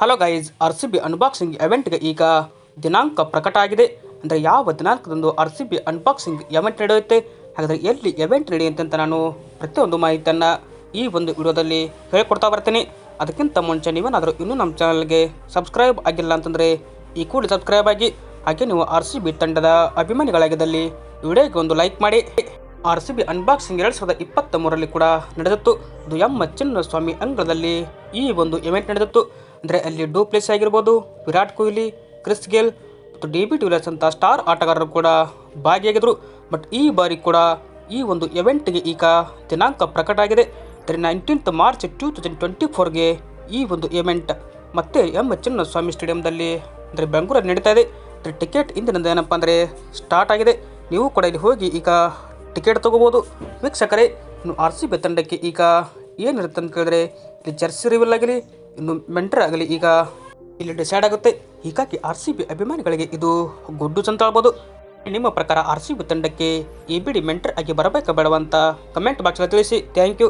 Hello guys R C B unboxing ಇವೆಂಟ್ಗೆ ಈಗ ದಿನಾಂಕ ಪ್ರಕಟ ಆಗಿದೆ. ಅಂದರೆ ಯಾವ ದಿನಾಂಕದಂದು R C B unboxing event ನಡೆಯುತ್ತೆ, ಹಾಗಾದರೆ ಎಲ್ಲಿ ಇವೆಂಟ್ ನಡೆಯುತ್ತೆ ಅಂತ ನಾನು ಪ್ರತಿಯೊಂದು ಮಾಹಿತಿಯನ್ನು ಈ ಒಂದು ವಿಡಿಯೋದಲ್ಲಿ ಹೇಳಿಕೊಡ್ತಾ ಬರ್ತೀನಿ. ಅದಕ್ಕಿಂತ ಮುಂಚೆ ನೀವೇನಾದರೂ ಇನ್ನೂ ನಮ್ಮ ಚಾನಲ್ಗೆ ಸಬ್ಸ್ಕ್ರೈಬ್ ಆಗಿಲ್ಲ ಅಂತಂದರೆ ಈ ಕೂಡಲೇ ಸಬ್ಸ್ಕ್ರೈಬ್ ಆಗಿ, ಹಾಗೆ ನೀವು ಆರ್ ಸಿ ಬಿ ತಂಡದ ಅಭಿಮಾನಿಗಳಾಗಿದ್ದಲ್ಲಿ ವಿಡಿಯೋಗೆ ಒಂದು ಲೈಕ್ ಮಾಡಿ. ಆರ್ ಸಿ ಬಿ ಅನ್ಬಾಕ್ಸಿಂಗ್ ಎರಡು ಸಾವಿರದ ಇಪ್ಪತ್ತ ಮೂರರಲ್ಲಿ ಕೂಡ ನಡೆದಿತ್ತು. ಅದು ಎಂ ಚಿನ್ನಸ್ವಾಮಿ ಅಂಗಳದಲ್ಲಿ ಈ ಒಂದು ಇವೆಂಟ್ ನಡೆದಿತ್ತು. ಅಂದರೆ ಅಲ್ಲಿ ಡೂಪ್ಲೇಸ್ ಆಗಿರ್ಬೋದು, ವಿರಾಟ್ ಕೊಹ್ಲಿ, ಕ್ರಿಸ್ ಗೇಲ್ ಮತ್ತು ಡಿ ಬಿ ಡಿವಿಲಿಯರ್ಸ್ ಅಂತ ಸ್ಟಾರ್ ಆಟಗಾರರು ಕೂಡ ಭಾಗಿಯಾಗಿದ್ದರು ಬಟ್ ಈ ಬಾರಿ ಕೂಡ ಈ ಒಂದು ಇವೆಂಟ್ಗೆ ಈಗ ದಿನಾಂಕ ಪ್ರಕಟ ಆಗಿದೆ. ಅಂದರೆ nineteenth March two thousand twenty ಫೋರ್ಗೆ ಈ ಒಂದು ಇವೆಂಟ್ ಮತ್ತೆ ಎಂ ಸ್ವಾಮಿ ಸ್ಟೇಡಿಯಂದಲ್ಲಿ ಅಂದರೆ ಬೆಂಗಳೂರಲ್ಲಿ ನಡೀತಾ ಇದೆ. ಅಂದರೆ ಟಿಕೆಟ್ ಇಂದಿನಿಂದ ಏನಪ್ಪ ಅಂದರೆ ಸ್ಟಾರ್ಟ್ ಆಗಿದೆ. ನೀವು ಕೂಡ ಇಲ್ಲಿ ಹೋಗಿ ಈಗ ಟಿಕೆಟ್ ತೊಗೋಬೋದು. ವೀಕ್ಷಕರೇ, ಇನ್ನು ಆರ್ ಸಿ ಬಿ ತಂಡಕ್ಕೆ ಈಗ ಏನಿರುತ್ತೆ ಅಂತ ಕೇಳಿದ್ರೆ, ಇಲ್ಲಿ ಜರ್ಸಿ ರಿವಿಲ್ ಆಗಲಿ ಇನ್ನು ಮೆಂಟರ್ ಆಗಲಿ ಈಗ ಇಲ್ಲಿ ಡಿಸೈಡ್ ಆಗುತ್ತೆ. ಹೀಗಾಗಿ ಆರ್ ಸಿ ಬಿ ಅಭಿಮಾನಿಗಳಿಗೆ ಇದು ಗುಡ್ಡು ಅಂತ ಹೇಳ್ಬೋದು ನಿಮ್ಮ ಪ್ರಕಾರ ಆರ್ ಸಿ ಬಿ ತಂಡಕ್ಕೆ ಎ ಬಿ ಡಿ ಮೆಂಟರ್ ಆಗಿ ಬರಬೇಕಾ ಬೇಡವಂತ ಕಮೆಂಟ್ ಬಾಕ್ಸ್ ತಿಳಿಸಿ. Thank you